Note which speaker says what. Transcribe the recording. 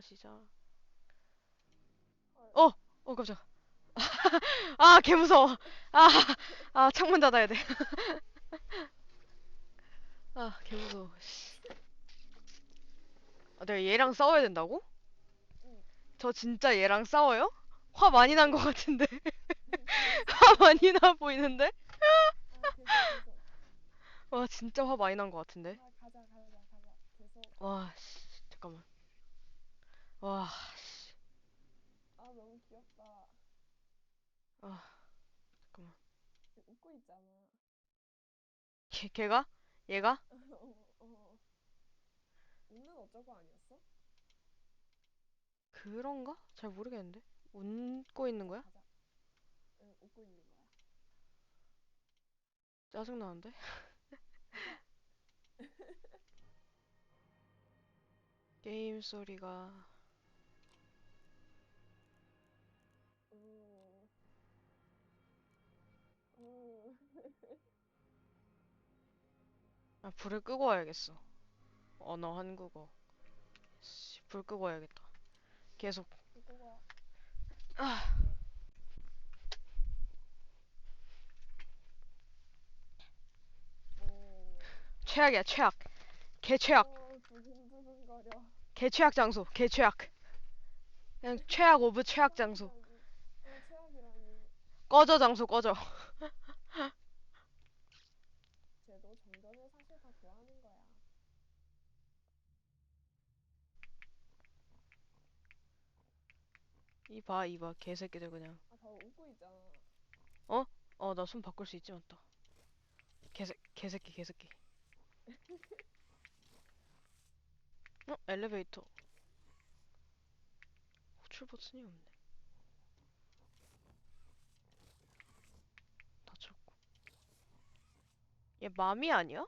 Speaker 1: 시작. 어! 어, 깜짝. 아, 개 무서워. 아, 아, 창문 닫아야 돼. 아, 개 무서워. 씨. 아, 내가 얘랑 싸워야 된다고?
Speaker 2: 응.
Speaker 1: 저 진짜 얘랑 싸워요? 화 많이 난 것 같은데. 화 많이 나 보이는데?
Speaker 2: 아.
Speaker 1: 와, 진짜 화 많이 난 것 같은데.
Speaker 2: 아.
Speaker 1: 와, 씨. 와, 씨.
Speaker 2: 아 너무 귀엽다.
Speaker 1: 아, 잠깐만.
Speaker 2: 걔 웃고 있잖아.
Speaker 1: 걔, 걔가? 얘가?
Speaker 2: 어, 어. 웃는 어쩌고 아니었어?
Speaker 1: 그런가? 잘 모르겠는데. 웃고 있는 거야?
Speaker 2: 가자. 응 웃고 있는 거야.
Speaker 1: 짜증나는데? 게임 소리가 아 불을 끄고 와야겠어. 언어 한국어. 씨, 불 끄고 와야겠다. 계속. 아.
Speaker 2: 오.
Speaker 1: 최악이야 최악. 개 최악. 개 최악 장소 개 최악. 그냥 최악 오브 최악 장소.
Speaker 2: 어.
Speaker 1: 꺼져 장소 꺼져
Speaker 2: 정전을 사실 다 좋아하는 거야.
Speaker 1: 이봐 이봐. 개새끼들 그냥.
Speaker 2: 아, 더 웃고 있잖아.
Speaker 1: 어 나 손 바꿀 수 있지 맞다. 개새 개새끼 개새끼. 어? 엘리베이터. 호출 버튼이 없네 닫혔고 얘 맘이 아니야?